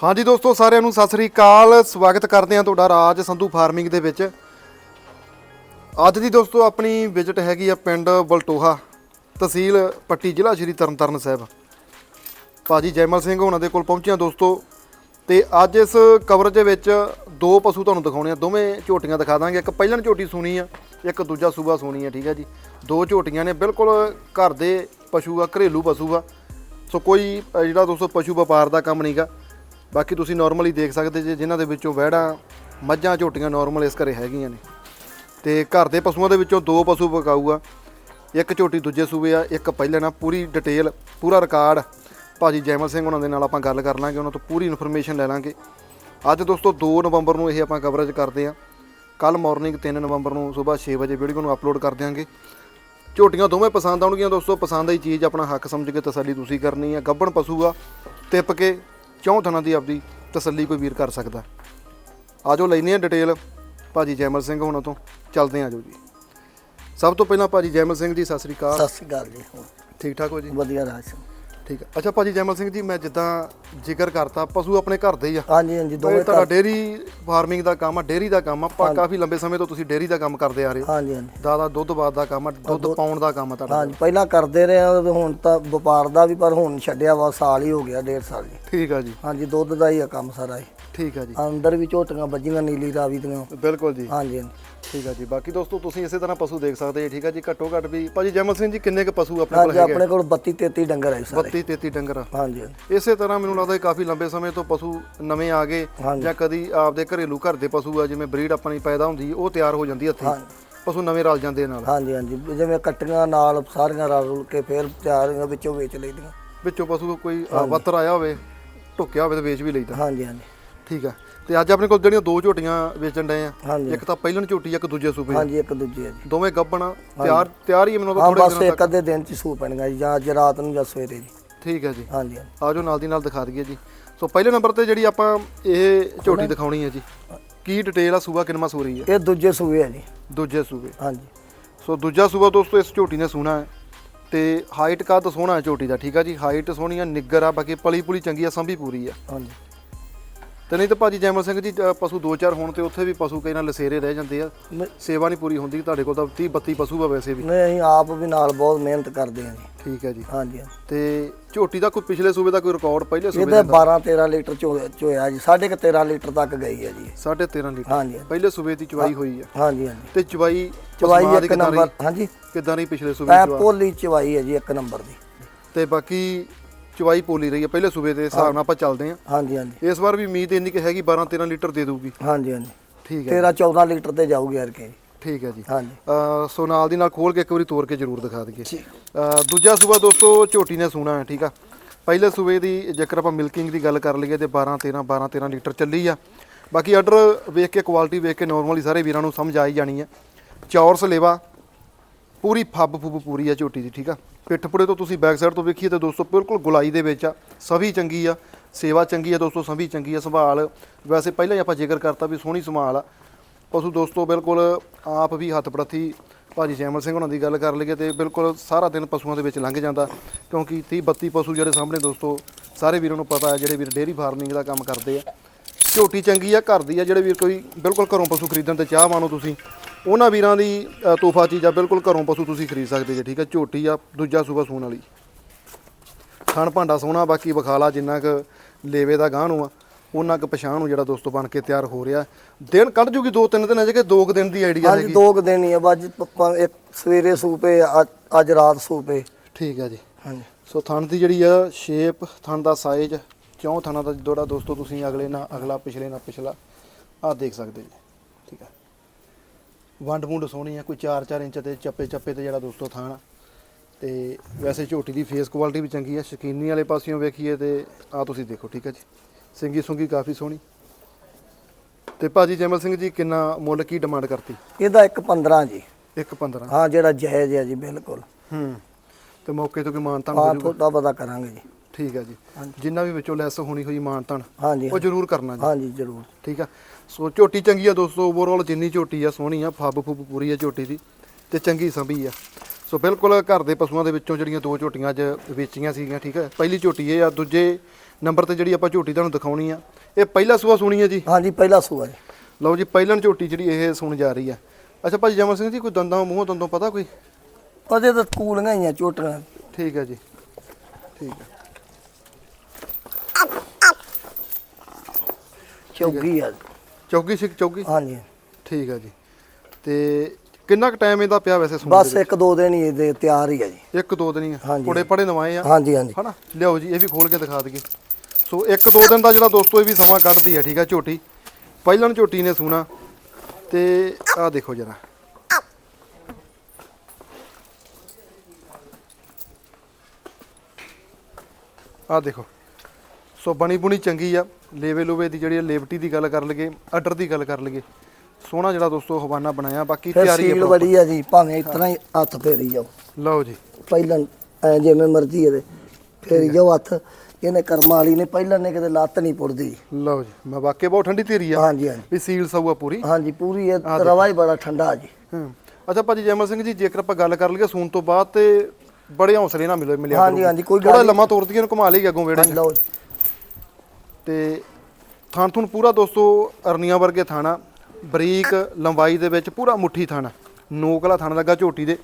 ਹਾਂਜੀ ਦੋਸਤੋ, ਸਾਰਿਆਂ ਨੂੰ ਸਤਿ ਸ੍ਰੀ ਅਕਾਲ। ਸਵਾਗਤ ਕਰਦੇ ਹਾਂ ਤੁਹਾਡਾ ਰਾਜ ਸੰਧੂ ਫਾਰਮਿੰਗ ਦੇ ਵਿੱਚ। ਅੱਜ ਦੀ ਦੋਸਤੋ, ਆਪਣੀ ਵਿਜ਼ਿਟ ਹੈਗੀ ਆ ਪਿੰਡ ਬਲਟੋਹਾ ਤਹਿਸੀਲ ਪੱਟੀ ਜ਼ਿਲ੍ਹਾ ਸ਼੍ਰੀ ਤਰਨਤਾਰਨ ਸਾਹਿਬ। ਭਾਜੀ ਜੈਮਲ ਸਿੰਘ ਉਹਨਾਂ ਦੇ ਕੋਲ ਪਹੁੰਚਿਆ ਦੋਸਤੋ। ਤੇ ਅੱਜ ਇਸ ਕਵਰੇਜ ਦੇ ਵਿੱਚ ਦੋ ਪਸ਼ੂ ਤੁਹਾਨੂੰ ਦਿਖਾਉਣੇ ਆ। ਦੋਵੇਂ ਝੋਟੀਆਂ ਦਿਖਾ ਦਾਂਗੇ। ਇੱਕ ਪਹਿਲਣ ਝੋਟੀ ਸੂਣੀ ਆ, ਇੱਕ ਦੂਜਾ ਸੂਬਾ ਸੂਣੀ ਆ, ਠੀਕ ਹੈ ਜੀ। ਦੋ ਝੋਟੀਆਂ ਨੇ, ਬਿਲਕੁਲ ਘਰ ਦੇ ਪਸ਼ੂ ਆ, ਘਰੇਲੂ ਪਸ਼ੂ ਆ। ਸੋ ਕੋਈ ਜਿਹੜਾ ਦੋਸਤੋ ਪਸ਼ੂ ਵਪਾਰ ਦਾ ਕੰਮ ਨਹੀਂਗਾ ਬਾਕੀ ਤੁਸੀਂ ਨਾਰਮਲੀ ਦੇਖ ਸਕਦੇ ਜੇ ਜਿਨ੍ਹਾਂ ਦੇ ਵਿੱਚੋਂ ਵਹਿੜਾਂ, ਮੱਝਾਂ, ਝੋਟੀਆਂ ਨਾਰਮਲ ਇਸ ਘਰੇ ਹੈਗੀਆਂ ਨੇ। ਤੇ ਘਰ ਦੇ ਪਸ਼ੂਆਂ ਦੇ ਵਿੱਚੋਂ ਦੋ ਪਸ਼ੂ ਵਿਕਾਊ ਆ ਇੱਕ ਝੋਟੀ ਦੂਜੇ ਸੂਬੇ ਆ, ਇੱਕ ਪਹਿਲੇ ਨਾ, ਪੂਰੀ ਡਿਟੇਲ ਪੂਰਾ ਰਿਕਾਰਡ ਭਾਜੀ ਜੈਮਲ ਸਿੰਘ ਉਹਨਾਂ ਦੇ ਨਾਲ ਆਪਾਂ ਗੱਲ ਕਰ ਲਾਂਗੇ, ਉਹਨਾਂ ਤੋਂ ਪੂਰੀ ਇਨਫੋਰਮੇਸ਼ਨ ਲੈ ਲਾਂਗੇ। ਅੱਜ ਦੋਸਤੋ 2 ਨਵੰਬਰ ਨੂੰ ਇਹ ਆਪਾਂ ਕਵਰੇਜ ਕਰਦੇ ਆ। ਕੱਲ ਮਾਰਨਿੰਗ 3 ਨਵੰਬਰ ਨੂੰ ਸਵੇਰ 6 ਵਜੇ ਵੀਡੀਓ ਨੂੰ ਅਪਲੋਡ ਕਰ ਦਿਆਂਗੇ। ਝੋਟੀਆਂ ਦੋਵੇਂ ਪਸੰਦ ਆਉਣਗੀਆਂ ਦੋਸਤੋ, ਪਸੰਦ ਆਈ ਚੀਜ਼ ਆਪਣਾ ਹੱਕ ਸਮਝ ਕੇ ਤਸੱਲੀ ਤੁਸੀਂ ਕਰਨੀ ਆ। ਗੱਬਣ ਪਸ਼ੂ ਆ, ਟਿੱਪ ਕੇ ਚੌਂ ਥਣਾ ਦੀ ਆਪਦੀ ਤਸੱਲੀ ਕੋਈ ਵੀਰ ਕਰ ਸਕਦਾ? ਆਜੋ ਲੈਨੇ ਆ ਡਿਟੇਲ ਭਾਜੀ ਜੈਮਲ ਸਿੰਘ ਹੋਣਾ ਤੋਂ। ਚੱਲਦੇ ਆਜੋ ਜੀ। ਸਭ ਤੋਂ ਪਹਿਲਾਂ ਭਾਜੀ ਜੈਮਲ ਸਿੰਘ ਜੀ ਸਤਿ ਸ੍ਰੀ ਅਕਾਲ। ਸਤਿ ਸ਼੍ਰੀ ਅਕਾਲ ਜੀ ਠੀਕ ਠਾਕ ਹੋ ਜੀ? ਵਧੀਆ ਰਾਜ ਠੀਕ ਹੈ ਅੱਛਾ ਭਾਜੀ ਜੈਮਲ ਸਿੰਘ ਜੀ ਮੈਂ ਜਿੱਦਾਂ ਜ਼ਿਕਰ ਕਰਤਾ ਪਸ਼ੂ ਆਪਣੇ ਘਰ ਦੇ ਹੀ ਆ। ਹਾਂਜੀ ਹਾਂਜੀ ਦੋਵੇਂ ਤੁਹਾਡਾ ਡੇਰੀ ਫਾਰਮਿੰਗ ਦਾ ਕੰਮ ਆ ਡੇਰੀ ਦਾ ਕੰਮ ਆ। ਪਾ ਕਾਫੀ ਲੰਬੇ ਸਮੇਂ ਤੋਂ ਤੁਸੀਂ ਡੇਰੀ ਦਾ ਕੰਮ ਕਰਦੇ ਆ ਰਹੇ ਹੋ। ਹਾਂਜੀ ਹਾਂਜੀ। ਦਾਦਾ ਦੁੱਧ ਬਾਦ ਦਾ ਕੰਮ ਆ ਦੁੱਧ ਪਾਉਣ ਦਾ ਕੰਮ ਆ ਤੁਹਾਡਾ। ਹਾਂਜੀ ਪਹਿਲਾਂ ਕਰਦੇ ਰਹੇ ਆ ਹੁਣ ਤਾਂ ਵਪਾਰ ਦਾ ਵੀ ਪਰ ਹੁਣ ਛੱਡਿਆ ਵਾ ਸਾਲ ਹੀ ਹੋ ਗਿਆ ਡੇਢ ਸਾਲ ਜੀ। ਠੀਕ ਆ ਜੀ। ਹਾਂਜੀ ਦੁੱਧ ਦਾ ਹੀ ਆ ਕੰਮ ਸਾਰਾ ਹੀ ਠੀਕ ਆ ਜੀ। ਅੰਦਰ ਵੀ ਝੋਟੀਆਂ ਵੱਜੀਆਂ ਨੀਲੀ ਰਾਵੀ ਦੀਆਂ। ਬਿਲਕੁਲ ਜੀ। ਹਾਂਜੀ ਹਾਂਜੀ। ਠੀਕ ਆ ਜੀ। ਬਾਕੀ ਦੋਸਤੋ ਤੁਸੀਂ ਇਸੇ ਤਰ੍ਹਾਂ ਪਸ਼ੂ ਦੇਖ ਸਕਦੇ ਜੀ ਠੀਕ ਆ ਜੀ। ਘੱਟੋ ਘੱਟ ਵੀ ਭਾਜੀ ਜੈਮਲ ਸਿੰਘ ਜੀ ਕਿੰਨੇ ਕ ਪਸ਼ੂ ਆਪਣੇ ਕੋਲ ਹੈਗੇ ਆਪਣੇ ਕੋਲ 32 33 ਡੰਗਰ ਹੈ ਸਾਰੇ। 32 33 ਡੰਗਰ ਆ। ਹਾਂਜੀ। ਇਸੇ ਤਰ੍ਹਾਂ ਮੈਨੂੰ ਲੱਗਦਾ ਕਾਫੀ ਲੰਬੇ ਸਮੇਂ ਤੋਂ ਪਸ਼ੂ ਨਵੇਂ ਆ ਗਏ। ਜਾਂ ਕਦੀ ਆਪਦੇ ਘਰੇਲੂ ਘਰ ਦੇ ਪਸ਼ੂ ਆ ਜਿਵੇਂ ਬਰੀਡ ਆਪਣੀ ਪੈਦਾ ਹੁੰਦੀ ਉਹ ਤਿਆਰ ਹੋ ਜਾਂਦੀ ਹੱਥੀਂ ਪਸ਼ੂ ਨਵੇਂ ਰਲ ਜਾਂਦੇ ਨਾਲ। ਹਾਂਜੀ ਹਾਂਜੀ। ਜਿਵੇਂ ਕੱਟੀਆਂ ਨਾਲ ਸਾਰੀਆਂ ਰਲ ਰੁਲ ਕੇ ਫੇਰ ਤਿਆਰ ਹੋਈਆਂ, ਵਿੱਚੋਂ ਵੇਚ ਲਈਦੀਆਂ। ਵਿੱਚੋਂ ਪਸ਼ੂ ਕੋਈ ਵੱਤਰ ਆਇਆ ਹੋਵੇ ਢੁੱਕਿਆ ਹੋਵੇ ਤਾਂ ਵੇਚ ਵੀ ਲਈਦਾ। ਹਾਂਜੀ ਹਾਂਜੀ। ਠੀਕ ਆ। ਤੇ ਅੱਜ ਆਪਣੇ ਕੋਲ ਜਿਹੜੀਆਂ ਦੋ ਝੋਟੀਆਂ ਵੇਚਣ ਡਏ ਆ ਇੱਕ ਤਾਂ ਪਹਿਲਣ ਝੋਟੀ ਇੱਕ ਦੂਜੇ ਸੂਬੇ ਹਾਂਜੀ ਇੱਕ ਦੂਜੀ ਹੈ ਜੀ। ਦੋਵੇਂ ਗੱਬਣ ਆ, ਤਿਆਰ ਤਿਆਰ ਹੀ ਆ ਮੈਨੂੰ ਲੱਗਦਾ ਬਸ ਥੋੜੇ ਇੱਕ ਅੱਧੇ ਦਿਨ ਚ ਸੂ ਪੈਣਗਾ ਜਾਂ ਅੱਜ ਰਾਤ ਨੂੰ ਜਾਂ ਸਵੇਰੇ ਜੀ ਠੀਕ ਹੈ ਜੀ। ਹਾਂਜੀ ਹਾਂਜੀ। ਆਜੋ ਨਾਲ ਦੀ ਨਾਲ ਦਿਖਾ ਦਈਏ ਜੀ। ਸੋ ਪਹਿਲੇ ਨੰਬਰ ਤੇ ਜਿਹੜੀ ਆਪਾਂ ਇਹ ਝੋਟੀ ਦਿਖਾਉਣੀ ਹੈ ਜੀ ਕੀ ਡਿਟੇਲ ਆ ਸੂਬਾ ਕਿੰਨਵਾਂ ਸੂ ਰਹੀ ਹੈ? ਇਹ ਦੂਜੇ ਸੂਏ ਹੈ ਜੀ। ਦੂਜੇ ਸੂਬੇ ਹਾਂਜੀ। ਸੋ ਦੂਜਾ ਸੂਬਾ ਦੋਸਤੋ ਇਸ ਝੋਟੀ ਨੇ ਸੋਹਣਾ ਹੈ ਤੇ ਹਾਈਟ ਕਾ ਤਾਂ ਸੋਹਣਾ ਹੈ ਝੋਟੀ ਦਾ ਠੀਕ ਆ ਜੀ? ਹਾਈਟ ਸੋਹਣੀ ਆ ਨਿੱਗਰ ਆ ਬਾਕੀ ਪਲੀ ਪੁਲੀ ਚੰਗੀ ਆ ਸੰਭੀ ਪੂਰੀ ਆ। ਹਾਂਜੀ। ਤੇ ਨਹੀਂ ਤਾਂ ਭਾਜੀ ਜੈਮਲ ਸਿੰਘ ਜੀ ਅ, ਪਸ਼ੂ ਦੋ ਚਾਰ ਹੋਣ ਤੇ ਉੱਥੇ ਵੀ ਪਸ਼ੂ ਕਈ ਨਾਲ ਲਸੇਰੇ ਰਹਿ ਜਾਂਦੇ ਆ। ਸੇਵਾ ਨਹੀਂ ਪੂਰੀ ਹੁੰਦੀ ਤੁਹਾਡੇ ਕੋਲ ਤਾਂ 30 32 ਪਸ਼ੂ ਆ ਵੈਸੇ ਵੀ। ਨਹੀਂ ਅਸੀਂ ਆਪ ਵੀ ਨਾਲ ਬਹੁਤ ਮਿਹਨਤ ਕਰਦੇ ਹਾਂ ਜੀ। ਠੀਕ ਹੈ ਜੀ। ਹਾਂਜੀ ਹਾਂਜੀ। ਤੇ ਝੋਟੀ ਦਾ ਕੋਈ ਪਿਛਲੇ ਸੂਬੇ ਦਾ ਕੋਈ ਰਿਕਾਰਡ ਪਹਿਲੇ ਸੂਬੇ ਇਹਦੇ 12 13 ਲੀਟਰ ਚੋ ਚੋਇਆ ਜੀ ਸਾਢੇ ਕੁ 13 ਲੀਟਰ ਤੱਕ ਗਈ ਹੈ ਜੀ। 13.5 ਲੀਟਰ। ਹਾਂਜੀ ਪਹਿਲੇ ਸੂਬੇ ਦੀ ਚਵਾਈ ਹੋਈ ਆ। ਹਾਂਜੀ ਹਾਂਜੀ। ਤੇ ਚਵਾਈ ਚਵਾਈ ਇੱਕ ਨੰਬਰ? ਹਾਂਜੀ। ਕਿੱਦਾਂ ਰਹੀ ਪਿਛਲੇ ਸੂਬੇ ਐ ਦੀ ਚਵਾ ਪੋਲੀ ਚਵਾਈ ਹੈ ਜੀ ਇੱਕ ਨੰਬਰ ਦੀ। ਤੇ ਬਾਕੀ ਚਵਾਈ ਪੋਲੀ ਰਹੀ ਹੈ ਪਹਿਲੇ ਸੂਬੇ ਦੇ ਹਿਸਾਬ ਨਾਲ ਆਪਾਂ ਚੱਲਦੇ ਆਂ ਹਾਂਜੀ ਹਾਂਜੀ। ਇਸ ਵਾਰ ਵੀ ਉਮੀਦ ਇੰਨੀ ਕਿ ਹੈਗੀ 12 13 ਲੀਟਰ ਦੇ ਦੂਗੀ ਹਾਂਜੀ ਹਾਂਜੀ। ਠੀਕ ਹੈ 13 14 ਲੀਟਰ ਤੇ ਜਾਊਗੀ ਯਾਰ ਕੇ। ਠੀਕ ਹੈ ਜੀ। ਹਾਂਜੀ। ਸੋ ਨਾਲ ਦੀ ਨਾਲ ਖੋਲ ਕੇ ਇੱਕ ਵਾਰੀ ਤੋੜ ਕੇ ਜ਼ਰੂਰ ਦਿਖਾ ਦਈਏ। ਦੂਜਾ ਸੂਬਾ ਦੋਸਤੋ ਝੋਟੀ ਨੇ ਸੂਣਾ ਹੈ ਠੀਕ ਆ। ਪਹਿਲੇ ਸੂਬੇ ਦੀ ਜੇਕਰ ਆਪਾਂ ਮਿਲਕਿੰਗ ਦੀ ਗੱਲ ਕਰ ਲਈਏ ਤੇ 12 13 12 13 ਲੀਟਰ ਚੱਲੀ ਆ। ਬਾਕੀ ਆਰਡਰ ਵੇਖ ਕੇ ਕੁਆਲਿਟੀ ਵੇਖ ਕੇ ਨਾਰਮਲੀ ਸਾਰੇ ਵੀਰਾਂ ਨੂੰ ਸਮਝ ਆ ਹੀ ਜਾਣੀ ਹੈ। ਚੌਰਸ ਲੇਵਾ ਪੂਰੀ ਫੱਬ ਫੁੱਬ ਪੂਰੀ ਆ ਝੋਟੀ ਦੀ, ਠੀਕ ਆ? ਪਿੱਠਪੁੜੇ ਤੋਂ ਤੁਸੀਂ ਬੈਕ ਸਾਈਡ ਤੋਂ ਵੇਖੀਏ ਤਾਂ ਦੋਸਤੋ ਬਿਲਕੁਲ ਗੁਲਾਈ ਦੇ ਵਿੱਚ ਆ ਸਭੀ ਚੰਗੀ ਆ, ਸੇਵਾ ਚੰਗੀ ਆ ਦੋਸਤੋ ਸਭੀ ਚੰਗੀ ਆ, ਸੰਭਾਲ। ਵੈਸੇ ਪਹਿਲਾਂ ਹੀ ਆਪਾਂ ਜ਼ਿਕਰ ਕਰਤਾ ਵੀ ਸੋਹਣੀ ਸੰਭਾਲ ਆ। ਪਸ਼ੂ ਦੋਸਤੋ ਬਿਲਕੁਲ ਆਪ ਵੀ ਹੱਥ ਪ੍ਰਤੀ ਭਾਜੀ ਜੈਮਲ ਸਿੰਘ ਉਹਨਾਂ ਦੀ ਗੱਲ ਕਰ ਲਈਏ ਤੇ ਬਿਲਕੁਲ ਸਾਰਾ ਦਿਨ ਪਸ਼ੂਆਂ ਦੇ ਵਿੱਚ ਲੰਘ ਜਾਂਦਾ, ਕਿਉਂਕਿ 30 32 ਪਸ਼ੂ ਜਿਹੜੇ ਸਾਹਮਣੇ ਦੋਸਤੋ, ਸਾਰੇ ਵੀਰਾਂ ਨੂੰ ਪਤਾ ਹੈ ਜਿਹੜੇ ਵੀਰ ਡੇਅਰੀ ਫਾਰਮਿੰਗ ਦਾ ਕੰਮ ਕਰਦੇ ਆ। ਝੋਟੀ ਚੰਗੀ ਆ, ਘਰ ਦੀ ਆ, ਜਿਹੜੇ ਵੀਰ ਕੋਈ ਬਿਲਕੁਲ ਘਰੋਂ ਪਸ਼ੂ ਖਰੀਦਣ ਤੇ ਚਾਹ ਮਾਨੋ ਤੁਸੀਂ ਉਹਨਾਂ ਵੀਰਾਂ ਦੀ ਤੋਹਫਾ ਚੀਜ਼ ਆ ਬਿਲਕੁਲ ਘਰੋਂ ਪਸ਼ੂ ਤੁਸੀਂ ਖਰੀਦ ਸਕਦੇ ਜੇ ਠੀਕ ਆ ਝੋਟੀ ਆ ਦੂਜਾ ਸੂਬਾ ਸੂਣ ਵਾਲੀ। ਖਾਣ ਭਾਂਡਾ ਸੋਹਣਾ ਬਾਕੀ ਵਿਖਾਲਾ ਜਿੰਨਾ ਕੁ ਲੇਵੇ ਦਾ ਗਾਹ ਨੂੰ ਆ ਉਹਨਾਂ ਕੁ ਪਛਾਣ ਨੂੰ ਜਿਹੜਾ ਦੋਸਤੋ ਬਣ ਕੇ ਤਿਆਰ ਹੋ ਰਿਹਾ। ਦਿਨ ਕੱਢ ਜੂਗੀ ਦੋ ਤਿੰਨ ਦਿਨ ਅਜੇ ਕਿ ਦੋ ਕੁ ਦਿਨ ਦੀ ਆਈਡੀਆ ਹਾਂਜੀ ਹੈਗੀ। ਦੋ ਕੁ ਦਿਨ ਹੀ ਆ ਬਾਜ ਪੱਪਾ ਇੱਕ ਸਵੇਰੇ ਸੂਪੇ ਅੱਜ- ਅੱਜ ਰਾਤ ਸੂਪੇ ਠੀਕ ਆ ਜੀ। ਹਾਂਜੀ। ਸੋ ਥਣ ਦੀ ਜਿਹੜੀ ਆ ਸ਼ੇਪ ਥਣ ਦਾ ਸਾਈਜ਼ ਚੌਂ ਥਣਾਂ ਦਾ ਜਿਹੜਾ ਦੋਸਤੋ ਤੁਸੀਂ ਅਗਲੇ ਨਾ ਅਗਲਾ ਪਿਛਲੇ ਨਾ ਪਿਛਲਾ ਆਹ ਦੇਖ ਸਕਦੇ ਜੀ। ਠੀਕ ਆ। ਵੰਡ ਵੁੰਡ ਸੋਹਣੀ ਆ ਕੋਈ 4-4 ਇੰਚ ਤੇ ਚੱਪੇ ਚੱਪੇ ਤੇ ਜਿਹੜਾ ਦੋਸਤੋ ਆ। ਤੇ ਵੈਸੇ ਝੋਟੀ ਦੀ ਫੇਸ ਕੁਆਲਿਟੀ ਵੀ ਚੰਗੀ ਆ ਸ਼ਕੀਨੀ ਵਾਲੇ ਪਾਸਿਓਂ ਵੇਖੀਏ ਤੇ ਆ ਤੁਸੀਂ ਦੇਖੋ ਠੀਕ ਆ ਜੀ? ਸਿੰਗੀ ਸੁੰਗੀ ਕਾਫੀ ਸੋਹਣੀ। ਤੇ ਭਾਜੀ ਜੈਮਲ ਸਿੰਘ ਜੀ ਕਿੰਨਾ ਮੁੱਲ ਕੀ ਡਿਮਾਂਡ ਕਰਤੀ? ਇਹਦਾ ਇੱਕ 15 ਜੀ। 1.15 ਹਾਂ ਜਿਹੜਾ ਜਾਇਜ਼ ਹੈ ਜੀ ਬਿਲਕੁਲ। ਹੂੰ। ਤੇ ਮੌਕੇ ਤੋਂ ਹੋ ਹਾਂ ਜਾਊਗਾ? ਥੋੜਾ ਪਤਾ ਕਰਾਂਗੇ ਜੀ। ਠੀਕ ਆ ਜੀ। ਜਿੰਨਾ ਵੀ ਵਿੱਚੋਂ ਲੈਸ ਹੋਣੀ ਹੋਈ ਮਾਨਤਾਨ ਹਾਂਜੀ ਉਹ ਜ਼ਰੂਰ ਕਰਨਾ ਜੀ। ਹਾਂਜੀ ਜ਼ਰੂਰ। ਠੀਕ ਆ। ਸੋ ਝੋਟੀ ਚੰਗੀ ਆ ਦੋਸਤੋ ਓਵਰਆਲ ਜਿੰਨੀ ਝੋਟੀ ਆ ਸੋਹਣੀ ਆ ਫੱਬ ਫੁੱਬ ਪੂਰੀ ਆ ਝੋਟੀ ਦੀ ਤੇ ਚੰਗੀ ਸੰਭੀ ਆ। ਸੋ ਬਿਲਕੁਲ ਘਰ ਦੇ ਪਸ਼ੂਆਂ ਦੇ ਵਿੱਚੋਂ ਜਿਹੜੀਆਂ ਦੋ ਝੋਟੀਆਂ ਅੱਜ ਵੇਚੀਆਂ ਸੀਗੀਆਂ ਠੀਕ ਆ। ਪਹਿਲੀ ਝੋਟੀ ਇਹ ਆ ਦੂਜੇ ਨੰਬਰ ਤੇ ਜਿਹੜੀ ਆਪਾਂ ਝੋਟੀ ਤੁਹਾਨੂੰ ਦਿਖਾਉਣੀ ਆ ਇਹ ਪਹਿਲਾ ਸੂਆ ਸੁਣੀ ਹੈ ਜੀ। ਹਾਂਜੀ ਪਹਿਲਾ ਸੂਆ ਜੀ। ਲਓ ਜੀ ਪਹਿਲਣ ਝੋਟੀ ਜਿਹੜੀ ਇਹ ਸੁਣ ਜਾ ਰਹੀ ਆ। ਅੱਛਾ ਭਾਜੀ ਜਮਲ ਸਿੰਘ ਜੀ ਕੋਈ ਦੰਦਾਂ ਮੂੰਹੋਂ ਦੰਦੋਂ ਪਤਾ ਕੋਈ? ਉਹਦੇ ਤਾਂ ਕੂਲੀਆਂ ਹੀ ਆ ਝੋਟੀਆਂ। ਠੀਕ ਹੈ ਜੀ। ਠੀਕ ਹੈ ਚੌਗੀ ਆ ਚੌਗੀ ਸਿੱਖ ਚੌਗੀ ਹਾਂਜੀ। ਠੀਕ ਹੈ ਜੀ। ਤੇ ਕਿੰਨਾ ਕੁ ਟਾਈਮ ਇਹਦਾ ਪਿਆ ਵੈਸੇ ਸੁਣ ਬਸ ਇੱਕ ਦੋ ਦਿਨ ਹੀ ਇਹਦੇ ਤਿਆਰ ਹੀ ਆ ਜੀ। ਇੱਕ ਦੋ ਦਿਨ ਹੀ। ਕੋੜੇ ਪੜੇ ਨਵਾਏ ਆ। ਹਾਂਜੀ ਹਾਂਜੀ। ਹਨਾ? ਲਿਆਓ ਜੀ ਇਹ ਵੀ ਖੋਲ ਕੇ ਦਿਖਾ ਦਈਏ। ਸੋ ਇੱਕ ਦੋ ਦਿਨ ਦਾ ਜਿਹੜਾ ਦੋਸਤੋ ਇਹ ਵੀ ਸਮਾਂ ਕੱਢਦੀ ਹੈ ਠੀਕ ਹੈ ਝੋਟੀ। ਪਹਿਲਣ ਝੋਟੀ ਨੇ ਸੁਣਾ। ਤੇ ਆਹ ਦੇਖੋ ਜਰਾ। ਆਹ ਦੇਖੋ। ਸੋ ਬਣੀ ਬੁਣੀ ਚੰਗੀ ਆ ਲੇਵੇ ਲੋਵੇ ਦੀ ਜਿਹੜੀ ਲੇਵਟੀ ਦੀ ਗੱਲ ਕਰ ਲਈਏ ਆਰਡਰ ਦੀ ਗੱਲ ਕਰ ਲਈਏ। ਸੋਹਣਾ ਜਿਹੜਾ ਦੋਸਤੋ ਹਵਾਨਾ ਬਣਾਇਆ ਬਾਕੀ ਤਿਆਰੀ ਹੈ। ਬੜੀ ਆ ਜੀ ਭਾਵੇਂ ਇਤਨਾ ਹੀ ਹੱਥ ਫੇਰੀ ਜਾਓ। ਲਓ ਜੀ। ਪਹਿਲਾਂ ਐ ਜਿਵੇਂ ਮਰਜ਼ੀ ਇਹਦੇ ਫੇਰੀ ਜਾਓ ਹੱਥ ਇਹਨੇ ਕਰਮ ਵਾਲੀ ਨੇ ਪਹਿਲਾਂ ਨੇ ਕਿਤੇ ਲੱਤ ਨਹੀਂ ਪੁੱਟਦੀ ਲਓ ਜੀ ਮੈਂ ਵਾਕਿਆ ਬਹੁਤ ਠੰਡੀ ਤੇਰੀ ਆ। ਹਾਂਜੀ ਹਾਂਜੀ। ਵੀ ਸੀਲ ਸਊਆ ਪੂਰੀ। ਹਾਂਜੀ ਪੂਰੀ ਇਹ ਰਵਾ ਹੀ ਬੜਾ ਠੰਡਾ ਜੀ। ਹਮ, ਅੱਛਾ ਭਾਜੀ ਜੈਮਲ ਸਿੰਘ ਜੀ ਜੇਕਰ ਆਪਾਂ ਗੱਲ ਕਰ ਲਈਏ ਸੂਨ ਤੋਂ ਬਾਅਦ ਤੇ ਬੜੇ ਹੌਸਲੇ ਨਾਲ ਮਿਲੇ ਮਿਲਿਆ ਹਾਂਜੀ, ਹਾਂਜੀ, ਕੋਈ ਗੱਲ ਥੋੜਾ। ਲੰਮਾ ਤੋਰਦੀਆਂ ਨੂੰ ਘੁਮਾ ਲਈ ਅੱਗੋਂ ਵੇੜੇ ਲਓ ਜੀ। ਤੇ ਥਾਣ ਥੁਣ ਪੂਰਾ ਦੋਸਤੋ ਅਰਨੀਆਂ ਵਰਗੇ ਥਾਣਾ ਬਰੀਕ ਲੰਬਾਈ ਦੇ ਵਿੱਚ ਪੂਰਾ ਮੁੱਠੀ ਥਾਣਾ ਨੋਕਲਾ ਥਾਣਾ ਲੱਗਾ ਝੋਟੀ ਦੇ।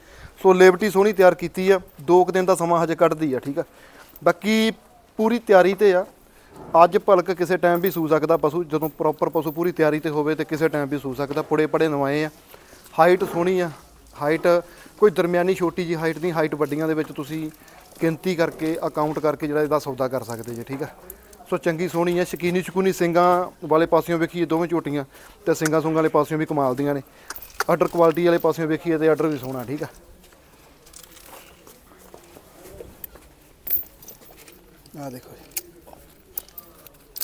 ਸੋ ਲੇਬਟੀ ਸੋਹਣੀ ਤਿਆਰ ਕੀਤੀ ਆ। ਦੋ ਕੁ ਦਿਨ ਦਾ ਸਮਾਂ ਹਜੇ ਕੱਢਦੀ ਆ, ਠੀਕ ਆ। ਬਾਕੀ ਪੂਰੀ ਤਿਆਰੀ ਤੇ ਆ। ਅੱਜ ਭਲਕ ਕਿਸੇ ਟਾਈਮ ਵੀ ਸੂ ਸਕਦਾ ਪਸ਼ੂ। ਜਦੋਂ ਪ੍ਰੋਪਰ ਪਸ਼ੂ ਪੂਰੀ ਤਿਆਰੀ ਤੇ ਹੋਵੇ ਤੇ ਕਿਸੇ ਟਾਈਮ ਵੀ ਸੂ ਸਕਦਾ। ਪੁੜੇ ਪੜੇ ਨਵਾਏ ਆ। ਹਾਈਟ ਸੋਹਣੀ ਆ। ਹਾਈਟ ਕੋਈ ਦਰਮਿਆਨੀ ਛੋਟੀ ਜੀ ਹਾਈਟ ਨਹੀਂ। ਹਾਈਟ ਵੱਡੀਆਂ ਦੇ ਵਿੱਚ ਤੁਸੀਂ ਗਿਣਤੀ ਕਰਕੇ ਅਕਾਊਂਟ ਕਰਕੇ ਜਿਹੜਾ ਇਹਦਾ ਸੌਦਾ ਕਰ ਸਕਦੇ ਜੇ, ਠੀਕ ਆ। ਸੋ ਚੰਗੀ ਸੋਹਣੀ ਹੈ, ਸ਼ਕੀਨੀ ਸ਼ਕੂਨੀ ਸਿੰਗਾਂ ਵਾਲੇ ਪਾਸਿਓਂ ਵੇਖੀਏ, ਦੋਵੇਂ ਝੋਟੀਆਂ, ਤੇ ਸਿੰਗਾਂ ਸੁੰਗਾਂ ਵਾਲੇ ਪਾਸਿਓਂ ਵੀ ਕਮਾਲ ਦੀਆਂ ਨੇ। ਆਰਡਰ ਕੁਆਲਿਟੀ ਵਾਲੇ ਪਾਸਿਓਂ ਵੇਖੀਏ ਤੇ ਆਰਡਰ ਵੀ ਸੋਹਣਾ, ਠੀਕ ਆ। ਆ ਦੇਖੋ ਜੀ।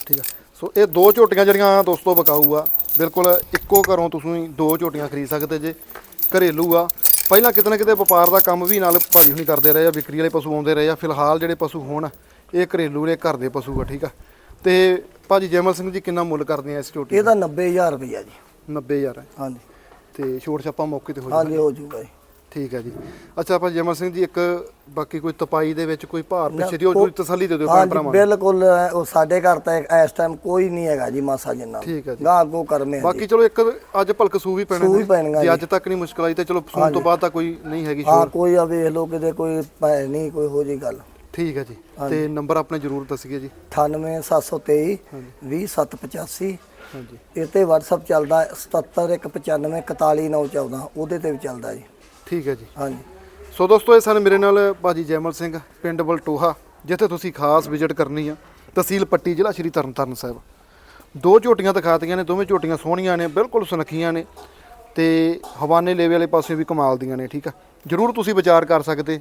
ਠੀਕ ਆ। ਸੋ ਇਹ ਦੋ ਝੋਟੀਆਂ ਜਿਹੜੀਆਂ ਦੋਸਤੋ ਵਿਕਾਊ ਆ, ਬਿਲਕੁਲ ਇੱਕੋ ਘਰੋਂ ਤੁਸੀਂ ਦੋ ਝੋਟੀਆਂ ਖਰੀਦ ਸਕਦੇ ਜੇ, ਘਰੇਲੂ ਆ। ਪਹਿਲਾਂ ਕਿਤੇ ਨਾ ਕਿਤੇ ਵਪਾਰ ਦਾ ਕੰਮ ਵੀ ਨਾਲ ਭਾਜੀ ਹੁਣੀ ਕਰਦੇ ਰਹੇ ਆ, ਵਿਕਰੀ ਵਾਲੇ ਪਸ਼ੂ ਆਉਂਦੇ ਰਹੇ ਆ, ਫਿਲਹਾਲ ਜਿਹੜੇ ਪਸ਼ੂ ਹੋਣ ਇਹ ਘਰੇਲੂ ਨੇ ਘਰ ਦੇ ਪਸ਼ੂ ਆ ਠੀਕ ਆ? ਤੇ ਭਾਜੀ ਜੈਮਲ ਸਿੰਘ ਜੀ ਕਿੰਨਾ ਮੁੱਲ ਕਰਦੇ ਆ ਇਸ ਝੋਟੀ ਦਾ? ਇਹਦਾ 90000 ਰੁਪਇਆ ਜੀ। 90000 ਹੈ ਹਾਂਜੀ। ਤੇ ਛੋਟ ਛਾਪਾ ਮੌਕੇ ਤੇ ਹੋ ਜਾਊ ਹਾਂਜੀ ਹੋ ਜੂਗਾ ਜੀ। ਠੀਕ ਹੈ ਜੀ। ਅੱਛਾ ਭਾਜੀ ਜੈਮਲ ਸਿੰਘ ਜੀ ਇੱਕ ਬਾਕੀ ਕੋਈ ਤਪਾਈ ਦੇ ਵਿੱਚ ਕੋਈ ਭਾਰ ਪਿੱਛੇ ਦੀ ਉਹ ਕੋਈ ਤਸੱਲੀ ਦੇ ਦਿਓ ਭੈਣ ਹਾਂਜੀ ਭਰਾਵਾਂ ਨੂੰ। ਬਿਲਕੁਲ ਉਹ ਸਾਡੇ ਘਰ ਤਾਂ ਇਸ ਟਾਈਮ ਕੋਈ ਨਹੀਂ ਹੈਗਾ ਜੀ ਮਾਸਾ ਜਿੰਨਾ। ਠੀਕ ਹੈ ਜੀ। ਗਾਂ ਅੱਗੋਂ ਕਰਮੇ। ਬਾਕੀ ਚਲੋ ਇੱਕ ਅੱਜ ਭਲਕ ਸੂ ਵੀ ਪੈਣੇ ਸੂਹ ਵੀ ਨੇ। ਪੈਣੀਆਂ ਜੇ। ਅੱਜ ਤੱਕ ਨਹੀਂ ਮੁਸ਼ਕਲ ਆਈ ਤੇ ਚਲੋ ਸੂਣ ਤੋਂ ਬਾਅਦ ਤਾਂ ਕੋਈ ਨਹੀਂ ਹੈਗੀ ਹਾਂ ਸ਼ੋਰ ਕੋਈ ਆ ਵੇਖ ਲੋ ਕਿਤੇ ਕੋਈ ਭੈ ਨਹੀਂ ਕੋਈ ਹੋ ਜੀ ਗੱਲ। ਠੀਕ ਹੈ ਜੀ। ਤੇ ਨੰਬਰ ਆਪਣੇ ਜ਼ਰੂਰ ਦੱਸੀਏ ਜੀ। 98723 20785 ਹਾਂਜੀ। ਇਹ ਤੇ WhatsApp ਚੱਲਦਾ 7715941914 ਉਹਦੇ ਤੇ ਵੀ ਚੱਲਦਾ ਜੀ। ਠੀਕ ਹੈ ਜੀ। ਹਾਂਜੀ। ਸੋ ਦੋਸਤੋ ਇਹ ਸਨ ਮੇਰੇ ਨਾਲ ਭਾਜੀ ਜੈਮਲ ਸਿੰਘ ਪਿੰਡ ਬਲਟੋਹਾ ਜਿੱਥੇ ਤੁਸੀਂ ਖਾਸ ਵਿਜ਼ਿਟ ਕਰਨੀ ਆ। ਤਹਿਸੀਲ ਪੱਟੀ ਜ਼ਿਲ੍ਹਾ ਸ਼੍ਰੀ ਤਰਨਤਾਰਨ ਸਾਹਿਬ। ਦੋ ਝੋਟੀਆਂ ਦਿਖਾਤੀਆਂ ਨੇ ਦੋਵੇਂ ਝੋਟੀਆਂ ਸੋਹਣੀਆਂ ਨੇ ਬਿਲਕੁਲ ਸੁਨੱਖੀਆਂ ਨੇ। ਤੇ ਹਵਾਨੇ ਲੇਵੇ ਵਾਲੇ ਪਾਸੇ ਵੀ ਕਮਾਲ ਦੀਆਂ ਨੇ ਠੀਕ ਆ। ਜਰੂਰ ਤੁਸੀਂ ਵਿਚਾਰ ਕਰ ਸਕਦੇ।